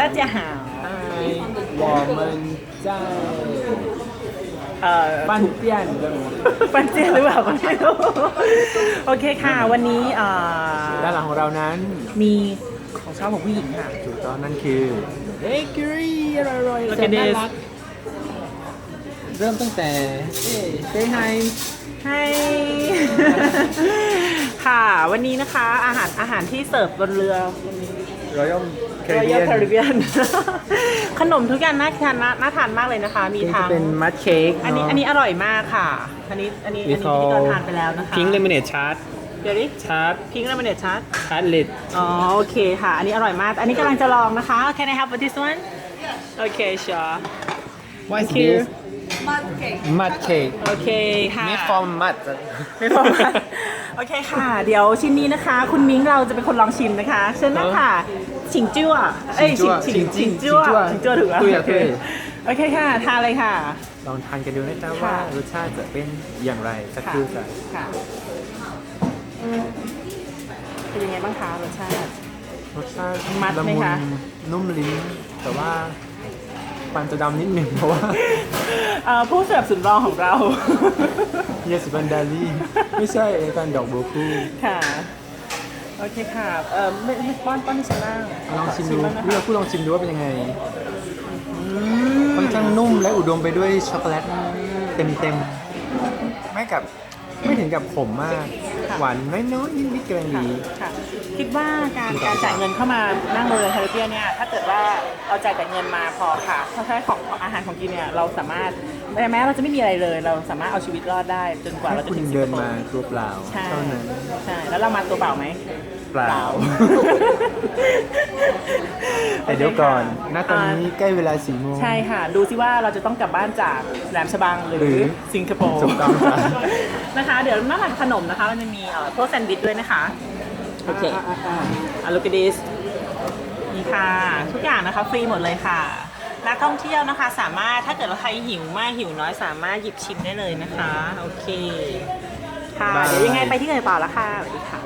大家好嗨，我们在 เอ่อ 饭店的 ปันเจียหรือเปล่าก็ไม่รู้โอเคค่ะ วันนี้เอ่อ ด้านหลังของเรานั้น มีของชอบของผู้หญิงค่ะ ถูกต้องนั่นคือเบเกอรี่อร่อยๆ Look แส at นน่า this รักเริ่มตั้งแต่เฮ้ say hi ให้ ค่ะ วันนี้นะคะอาหารอาหารที่เสิร์ฟบนเรือ Royal Royal Caribbean Caribbean ขนมทุกอย่างน่าทานน่าน่าทานมากเลยนะคะ มีนี่ทั้จะงเป็นมัดเค้กอันนี้อันนี้อร่อยมากค่ะ อันนี้อันนี้อันนี้ที่เราทานไปแล้วนะคะพิงเลมอนเนตชาร์ตเดี๋ยวดิชาร์ตพิงค์เลมอนเนตชาร์ตชาร์ตลิดอ๋อโอเคค่ะ อันนี้อร่อยมาก อันนี้กำลังจะลองนะคะ Can I have this one โอเค sure What is Thank you. this มั ดเค้กโอเคค่ะมีฟอร์มมัดไม่พอโอเคค่ะ เดี๋ยวชิ้นนี้นะคะ คุณมิ้งเราจะเป็นคนลองชิมนะคะ เชิญนะค่ะฉิงจิ้วอะเอ้ยฉิงฉิงฉิงจิ้วอะฉิงจิ้วถูกแล้วตุ้ยอะตุ้ยโอเคค่ะ ทานเลยค่ะ ลองทานกันดูนะจ๊ะค่ะว่ารสชาติจะเป็นอย่างไรสักคค่ะรู่จ้ะค่ะเป็นยังไงบ้างคะรสชาติ รสชาติมัดละไหมมุนคะนุ่มลิ้นแต่ว่า ปันจะดำนิดหนึ่งเพราะว่าเอ่อผู้สนับสนุนรองของเรา เยสบันดาลีไม่ใช่ไอ้การดอกบัวคู่ ค่ะ โอเคค่ะ เอ่อไม่ไม่ป้อนป้อนที่ชั้นล่างลองชิมดูบ้างนะพี่คะเราพูดลองชิมดูว่าเป็นยังไงค่อนข้างนุ่มและอุดมไปด้วยช็อกโกแลตเต็มๆ ไม่กับไม่ถึงกับขมมาก หวานน้อยๆนิดๆกำลังค่ะดีค่ะ คิดว่าการการจ่ายเงินเข้ามานั่งเรือคาริเบียนเนี่ยถ้าเกิดว่าเราจ่ายแต่เงินมาพอค่ะเพราะใช้ของของอาหารของกินเนี่ยเราสามารถแม้แม้เราจะไม่มีอะไรเลย เราสามารถเอาชีวิตรอดได้จนกว่าถ้าเราจะคุณถึงสิงเดิคนโปมาร์ตัวเปล่าใช่เท่านั้นใช่แล้วเรามาตัวเปล่าไหมเปล่าเปล่า แต่เดี๋ยวก่อนโเคค่ะณตอนนี้ใกล้เวลาสี่โมง ใช่ค่ะ ดูซิว่าเราจะต้องกลับบ้านจากแหลมฉบังหรือหรือสิงคโปร์ ถูกต้องครับ นะคะ เดี๋ยวนอกจากขนมนะคะมันจะมีเอ่อพวกแซนด์วิชด้วยนะคะ โอเคอะอะอะ look at this นี่ค่ะ ทุกอย่างนะคะฟรีหมดเลยค่ะ นักท่องเที่ยวนะคะ สามารถถ้าเกิดว่าใครหิวมากหิวน้อยสามารถหยิบชิมได้เลยนะคะ โอเค ค่ะบายเดี๋ยวยังไงไปที่อื่นต่อละค่ะสวัสดีค่ะ